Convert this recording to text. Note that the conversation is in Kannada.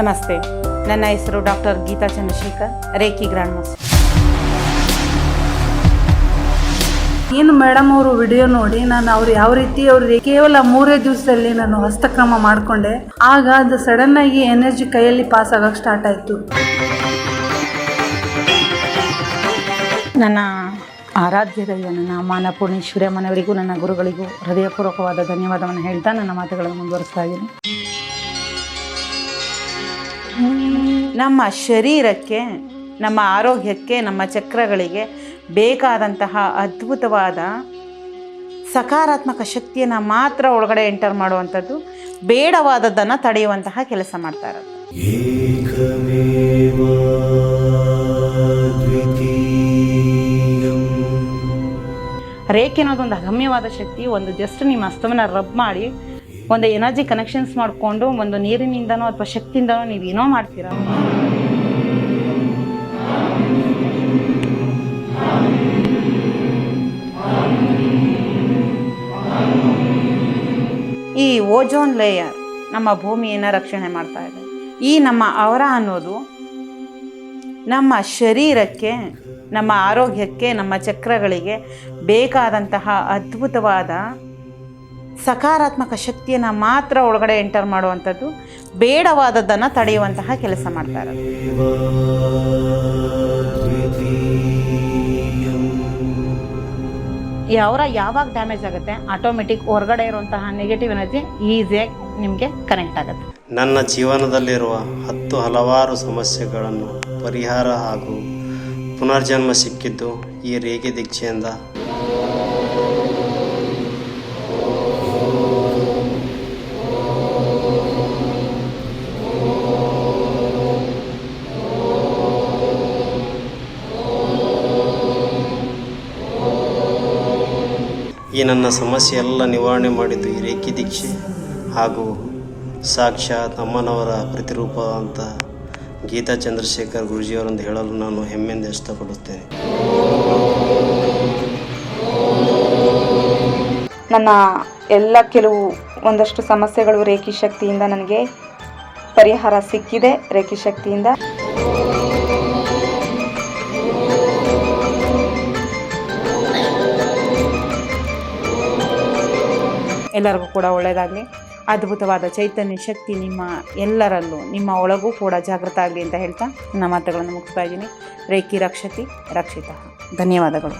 ನಮಸ್ತೆ. ನನ್ನ ಹೆಸರು doctor Geetha Chandrashekar reiki grand master ಏನು ಮೇಡಮ್ ಅವರು ವಿಡಿಯೋ ನೋಡಿ ನಾನು ಅವ್ರು ಯಾವ ರೀತಿ ಅವ್ರಿಗೆ ಕೇವಲ ಮೂರೇ ದಿವಸದಲ್ಲಿ ನಾನು ಹಸ್ತಕ್ರಮ ಮಾಡಿಕೊಂಡೆ. ಆಗ ಅದು ಸಡನ್ ಆಗಿ ಎನರ್ಜಿ ಕೈಯಲ್ಲಿ ಪಾಸ್ ಆಗಕ್ಕೆ ಸ್ಟಾರ್ಟ್ ಆಯಿತು. ನನ್ನ ಆರಾಧ್ಯ ದೈವ ನನ್ನ ಮಾನ ಪೂರ್ಣೇಶ್ವರಮ್ಮನವರಿಗೂ ನನ್ನ ಗುರುಗಳಿಗೂ ಹೃದಯಪೂರ್ವಕವಾದ ಧನ್ಯವಾದವನ್ನು ಹೇಳ್ತಾ ನನ್ನ ಮಾತುಗಳನ್ನು ಮುಂದುವರಿಸ್ತಾ ಇದ್ದೀನಿ. ನಮ್ಮ ಶರೀರಕ್ಕೆ ನಮ್ಮ ಆರೋಗ್ಯಕ್ಕೆ ನಮ್ಮ ಚಕ್ರಗಳಿಗೆ ಬೇಕಾದಂತಹ ಅದ್ಭುತವಾದ ಸಕಾರಾತ್ಮಕ ಶಕ್ತಿಯನ್ನು ಮಾತ್ರ ಒಳಗಡೆ ಎಂಟರ್ ಮಾಡುವಂಥದ್ದು ಬೇಡವಾದದ್ದನ್ನು ತಡೆಯುವಂತಹ ಕೆಲಸ ಮಾಡ್ತಾ ಇರೋದು. ರೇಖೆ ಅನ್ನೋದೊಂದು ಅಗಮ್ಯವಾದ ಶಕ್ತಿ ಒಂದು ಜಸ್ಟ್ ನಿಮ್ಮ ಅಸ್ತವನ್ನ ರಬ್ ಮಾಡಿ ಒಂದು ಎನರ್ಜಿ ಕನೆಕ್ಷನ್ಸ್ ಮಾಡಿಕೊಂಡು ಒಂದು ನೀರಿನಿಂದನೋ ಅಥವಾ ಶಕ್ತಿಯಿಂದನೋ ನೀವು ಏನೋ ಮಾಡ್ತೀರಾ? ಈ ಓಜೋನ್ ಲೇಯರ್ ನಮ್ಮ ಭೂಮಿಯನ್ನು ರಕ್ಷಣೆ ಮಾಡ್ತಾ ಇದೆ. ಈ ನಮ್ಮ ಅವರ ಅನ್ನೋದು ನಮ್ಮ ಶರೀರಕ್ಕೆ, ನಮ್ಮ ಆರೋಗ್ಯಕ್ಕೆ, ನಮ್ಮ ಚಕ್ರಗಳಿಗೆ ಬೇಕಾದಂತಹ ಅದ್ಭುತವಾದ ಸಕಾರಾತ್ಮಕ ಶಕ್ತಿಯನ್ನು ಮಾತ್ರ ಒಳಗಡೆ ಎಂಟರ್ ಮಾಡುವಂಥದ್ದು, ಬೇಡವಾದದ್ದನ್ನು ತಡೆಯುವಂತಹ ಕೆಲಸ ಮಾಡ್ತಾ ಯಾವ್ರ ಯಾವಾಗ ಡ್ಯಾಮೇಜ್ ಆಗುತ್ತೆ ಆಟೋಮೆಟಿಕ್ ಹೊರಗಡೆ ಇರುವಂತಹ ನೆಗೆಟಿವ್ ಎನರ್ಜಿ ಈಸಿಯಾಗಿ ನಿಮಗೆ ಕನೆಕ್ಟ್ ಆಗುತ್ತೆ. ನನ್ನ ಜೀವನದಲ್ಲಿರುವ ಹತ್ತು ಹಲವಾರು ಸಮಸ್ಯೆಗಳನ್ನು ಪರಿಹಾರ ಹಾಗೂ ಪುನರ್ಜನ್ಮ ಸಿಕ್ಕಿದ್ದು ಈ ರೇಖೆ ದೀಕ್ಷೆಯಿಂದ ಈ ನನ್ನ ಸಮಸ್ಯೆ ಎಲ್ಲ ನಿವಾರಣೆ ಮಾಡಿದ್ದು ಈ ರೇಖಿ ದೀಕ್ಷೆ ಹಾಗೂ ಸಾಕ್ಷಾತ್ ಅಮ್ಮನವರ ಪ್ರತಿರೂಪ ಅಂತ ಗೀತಾ ಚಂದ್ರಶೇಖರ್ ಗುರುಜಿಯವರೆಂದು ಹೇಳಲು ನಾನು ಹೆಮ್ಮೆಯಿಂದ ಇಷ್ಟಪಡುತ್ತೇನೆ. ನನ್ನ ಎಲ್ಲ ಕೆಲವು ಒಂದಷ್ಟು ಸಮಸ್ಯೆಗಳು ರೇಖಿ ಶಕ್ತಿಯಿಂದ ನನಗೆ ಪರಿಹಾರ ಸಿಕ್ಕಿದೆ, ರೇಖಿ ಶಕ್ತಿಯಿಂದ. ಎಲ್ಲರಿಗೂ ಕೂಡ ಒಳ್ಳೆಯದಾಗಲಿ ಅದ್ಭುತವಾದ ಚೈತನ್ಯ ಶಕ್ತಿ ನಿಮ್ಮ ಎಲ್ಲರಲ್ಲೂ, ನಿಮ್ಮ ಒಳಗೂ ಕೂಡ ಜಾಗೃತ ಆಗಲಿ ಅಂತ ಹೇಳ್ತಾ ನನ್ನ ಮಾತುಗಳನ್ನು ಮುಗಿಸ್ತಾ ಇದ್ದೀನಿ. ರೇಖಿ ರಕ್ಷತಿ, ರಕ್ಷಿತ. ಧನ್ಯವಾದಗಳು.